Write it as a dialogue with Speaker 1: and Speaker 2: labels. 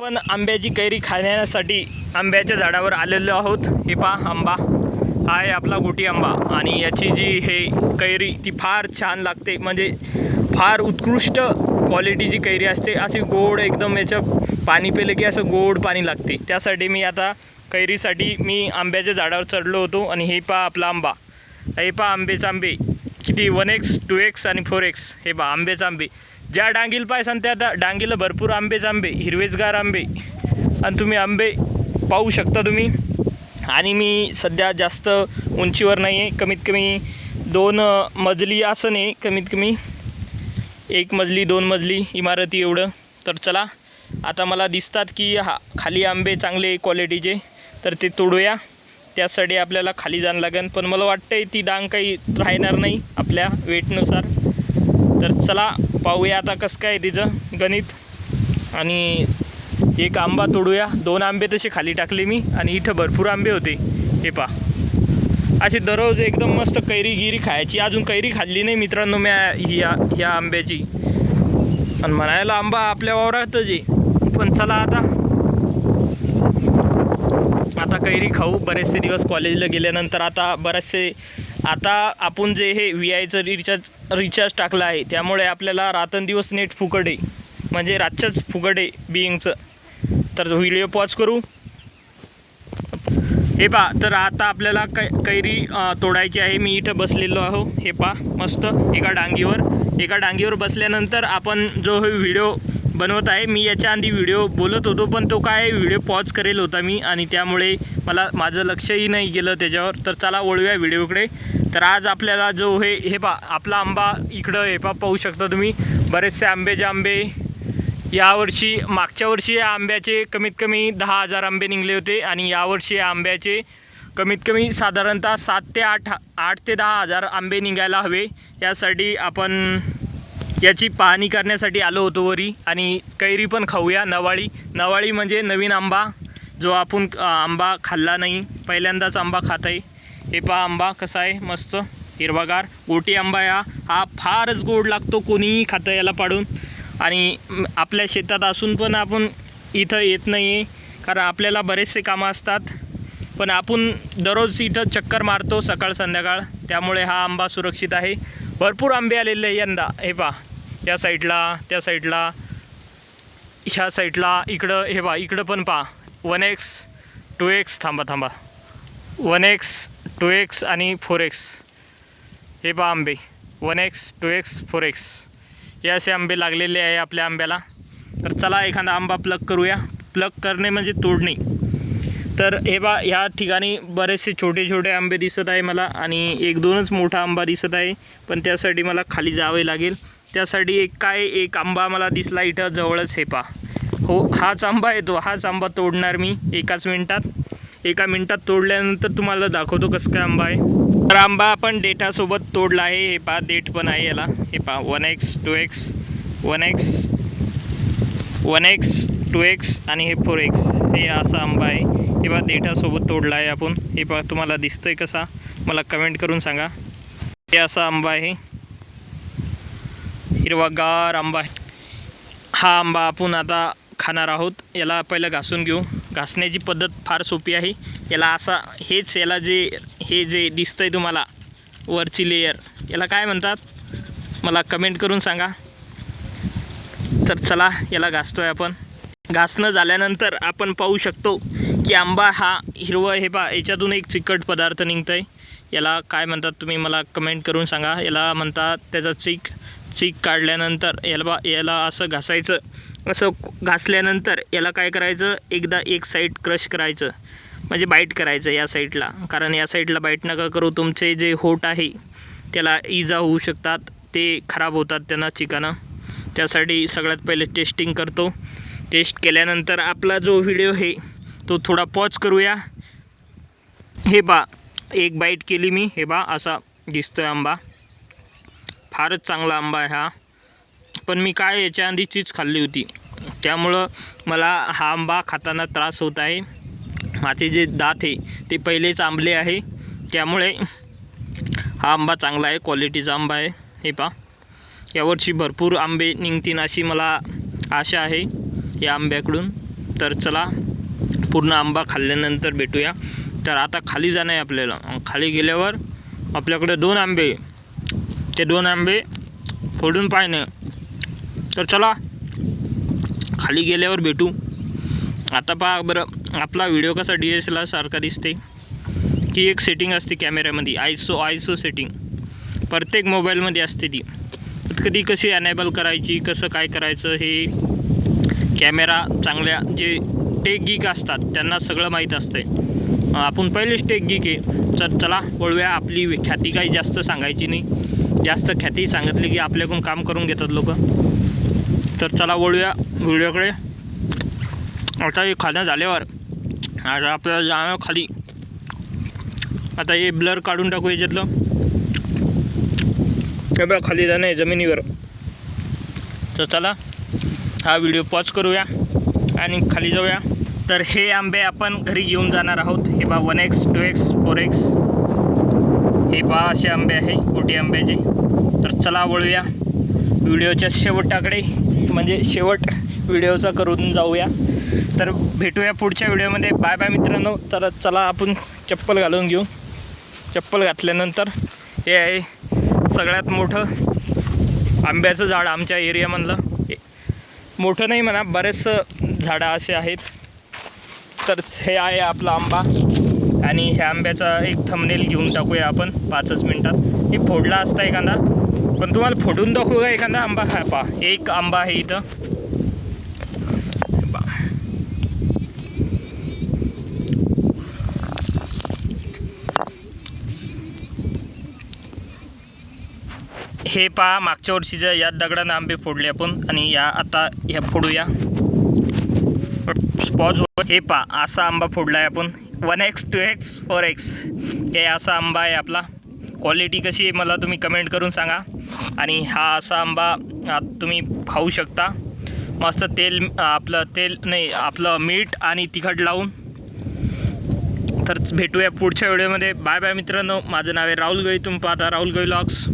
Speaker 1: आपण आंब्याची कैरी खाण्यासाठी आंब्याच्या झाडावर आलेलो आहोत. हे पहा आंबा. हा आहे आपला गोटी आंबा. आणि याची जी हे कैरी ती फार छान लागते. म्हणजे फार उत्कृष्ट क्वालिटीची कैरी असते अशी गोड एकदम याचं पाणी पेलं की असं गोड पाणी लागते. त्यासाठी मी आता कैरीसाठी मी आंब्याच्या झाडावर चढलो होतो. आणि हे पहा आपला आंबा. हे पहा आंबेचा आंबे. किती? वन एक्स टू एक्स आणि फोर एक्स हे पहा आंबेचा आंबे. ज्या डांगील पायसान त्या आता डांगीला भरपूर आंबेच आंबे हिरवेचगार आंबे. आणि तुम्ही आंबे पाहू शकता तुम्ही. आणि मी सध्या जास्त उंचीवर नाही आहे कमीत कमी दोन मजली असं नाही कमीत कमी एक मजली दोन मजली इमारती एवढं. तर चला आता मला दिसतात की हा खाली आंबे चांगले क्वालिटीचे. तर ते तोडूया. त्यासाठी आपल्याला खाली जाणं लागेल. पण मला वाटतंय ती डांग काही राहणार नाही आपल्या वेटनुसार. तर चला पाहूया आता कसं काय तिचं गणित. आणि एक आंबा तोडूया. दोन आंबे तसे खाली टाकले मी आणि इथं भरपूर आंबे होते. हे पा अशी दररोज एकदम मस्त कैरी गिरी खायची. अजून कैरी खाल्ली नाही मित्रांनो मी ह्या ह्या आंब्याची. आणि म्हणायला आंबा आपल्या वावरातच आहे. पण चला आता. आता कैरी खाऊ. बरेचसे दिवस कॉलेजला गेल्यानंतर आता बरेचसे आता आपण जे हे व्ही आयचं रिचार्ज रिचार्ज टाकलं आहे त्यामुळे आपल्याला रात्रंदिवस नेट फुकट आहे. म्हणजे रातच्याच फुकट आहे बिईंगचं तर व्हिडिओ पॉज करू. हे पा तर आता आपल्याला कै कैरी तोडायची आहे. मी इथं बसलेलो आहो. हे पा मस्त. एका डांगीवर. एका डांगीवर बसल्यानंतर आपण जो हे व्हिडिओ बनवत आहे मी याच्या आधी व्हिडिओ बोलत होतो पण तो काय व्हिडिओ पॉज करेल होता मी. आणि त्यामुळे मला माझं लक्षही नाही गेलं त्याच्यावर. तर चला वळूया व्हिडिओकडे तर आज आपल्याला जो हे हे पा आपला आंबा इकडं हे पा पाहू शकता तुम्ही. बरेचसे आंब्याचे आंबे. यावर्षी मागच्या वर्षी या आंब्याचे कमीत कमी दहा हजार आंबे निघले होते आणि यावर्षी या आंब्याचे कमीत कमी साधारणतः सात ते आठ आठ ते दहा हजार आंबे निघायला हवे. यासाठी आपण याची पाहणी करण्यासाठी आलो होतो वरी आणि कैरी पण खाऊया. नवाळी नवाळी म्हणजे नवीन आंबा जो आपण आंबा खाल्ला नाही. पहिल्यांदाच आंबा खात आहे हे पहा आंबा कसा आहे मस्त. हिरवागार. गोटी आंबा या हा. फारच गोड लागतो कोणीही खातं याला पाडून. आणि आपल्या शेतात असून पण आपण इथं येत नाही आहे कारण आपल्याला बरेचसे कामं असतात. पण आपण दररोज इथं चक्कर मारतो सकाळ संध्याकाळ. त्यामुळे हा आंबा सुरक्षित आहे. भरपूर आंबे आलेले आहे यंदा. हे पहा. या साईडला त्या साईडला ह्या साईडला इकडं हे पहा इकडं पण पहा. वन एक्स टू एक्स थांबा थांबा. वन एक्स टू एक्स आणि फोर एक्स. हे पहा आंबे. One X two X four X. हे असे आंबे लागलेले आहे आपल्या आंब्याला. तर चला एखादा आंबा प्लग करूया. प्लग करणे म्हणजे तोडणे. तर हे बा ह्या ठिकाणी बरेचसे छोटे छोटे आंबे दिसत आहे मला आणि एक दोनच मोठा आंबा दिसत आहे. पण त्यासाठी मला खाली जावे लागेल. त्यासाठी एक काय एक आंबा मला दिसला इथं जवळच हे पा हो हाच आंबा येतो हाच आंबा तोडणार मी एकाच मिनटात. एका मिनटात तोडल्यानंतर तुम्हाला दाखवतो कसं काय आंबा आहे. तर आंबा आपण डेटासोबत तोडला आहे. हे पहा डेट पण आहे याला. हे पहा one X two X one X one X two X आणि हे फोर एक्स. हे असा आंबा आहे. हे पहा देठासोबत तोडला आहे आपण. हे पहा तुम्हाला दिसतं आहे कसा? मला कमेंट करून सांगा. हे असा आंबा आहे. हिरवागार आंबा आहे. हा आंबा आपण आता खाणार आहोत. याला पहिलं घासून घेऊ. घासण्याची पद्धत फार सोपी आहे. याला असा हेच याला जे हे जे दिसतंय तुम्हाला वरची लेयर याला काय म्हणतात? मला कमेंट करून सांगा. तर चला याला घासतो आहे आपण. घासणं झाल्यानंतर आपण पाहू शकतो की आंबा हा हिरवं हे पा याच्यातून एक चिकट पदार्थ निघतं आहे याला काय म्हणतात तुम्ही मला कमेंट करून सांगा. याला म्हणतात त्याचा चीक चीक काढल्यानंतर याला बा याला असं घासायचं. असं घासल्यानंतर याला काय करायचं? एकदा एक साईड क्रश करायचं. म्हणजे बाईट करायचं या साईडला कारण या साईडला बाईट नका करू. तुमचे जे होट आहे त्याला इजा होऊ शकतात. ते खराब होतात त्यांना चिकानं. त्यासाठी सगळ्यात पहिले टेस्टिंग करतो. टेस्ट केल्यानंतर आपला जो व्हिडिओ आहे तो थोडा पॉज करूया. हे बा एक बाईट केली मी. हे बा असा दिसतो आहे आंबा. फारच चांगला आंबा आहे हा. पण मी काय याच्या आधी खाल्ली होती. त्यामुळं मला हा आंबा खाताना त्रास होत आहे. माझे जे दात आहे ते पहिलेच आंबले आहे. त्यामुळे हा आंबा चांगला आहे क्वालिटीचा आंबा आहे. हे पा यावर्षी भरपूर आंबे निघतील अशी मला आशा आहे या आंब्याकडून. तर चला पूर्ण आंबा खाल्ल्यानंतर भेटूया. तर आता खाली जाणं आहे आपल्याला. खाली गेल्यावर आपल्याकडे दोन आंबे. ते दोन आंबे फोडून पाहिणं. तर चला खाली गेल्यावर भेटू. आता पहा बरं आपला व्हिडिओ कसा डी एस एल आर सारखा दिसते. की एक सेटिंग असते कॅमेऱ्यामध्ये आयसो आयसो सेटिंग प्रत्येक मोबाईलमध्ये असते ती. कधी कशी अनेबल करायची कसं काय करायचं हे कॅमेरा चांगल्या जे टेक गीक असतात त्यांना सगळं माहीत असतं आपण पहिलेच टेक गीक आहे. तर चला वळूया. आपली ख्याती काही जास्त सांगायची नाही. जास्त ख्याती सांगितली की आपल्याकडून काम करून घेतात लोक. तर चला वळूया व्हिडिओकडे. आता हे खाणं झाल्यावर आता आपल्याला जाणं खाली. आता हे ब्लर काढून टाकू याच्यातलं. हे बघा खाली जाणं आहे जमिनीवर. तर चला हा व्हिडिओ पॉज करूया आणि खाली जाऊया. तर हे आंबे आपण घरी घेऊन जाणार आहोत. हे पहा one X two X four X हे पहा असे आंबे आहे मोठे आंब्याचे. तर चला वळूया. व्हिडिओच्या शेवटाकडे. म्हणजे शेवट व्हिडिओचा करून जाऊया. तर भेटूया पुढच्या व्हिडिओमध्ये. बाय बाय मित्रांनो. तर चला आपण चप्पल घालून घेऊ. चप्पल घातल्यानंतर हे आहे सगळ्यात मोठं आंब्याचं झाड आमच्या एरियामधलं. हे मोठं नाही म्हणा बरेच झाडं असे आहेत. तर हे आहे आपला आंबा. आणि ह्या आंब्याचा एक थंबनेल घेऊन टाकूया आपण पाचच मिनटात. हे फोडला असता एखादा पण तुम्हाला फोडून दाखवू का एखादा आंबा? हा पा. एक आंबा आहे इथं. हे पहा. मागच्या वर्षीच्या या दगडानं आंबे फोडले आपण आणि या आता ह्या फोडूया. स्पॉज हे पहा असा आंबा फोडला आहे आपण. One X two X four X हे असा आंबा आहे आपला. क्वालिटी कशी आहे मला तुम्ही कमेंट करून सांगा. आणि हा असा आंबा तुम्ही खाऊ शकता. मस्त तेल आपलं तेल नाही आपलं मीठ आणि तिखट लावून. तर भेटूया पुढच्या व्हिडिओमध्ये. बाय बाय मित्रांनो. माझं नाव आहे राहुल गई तुम्ही पाहता राहुल गई लॉक्स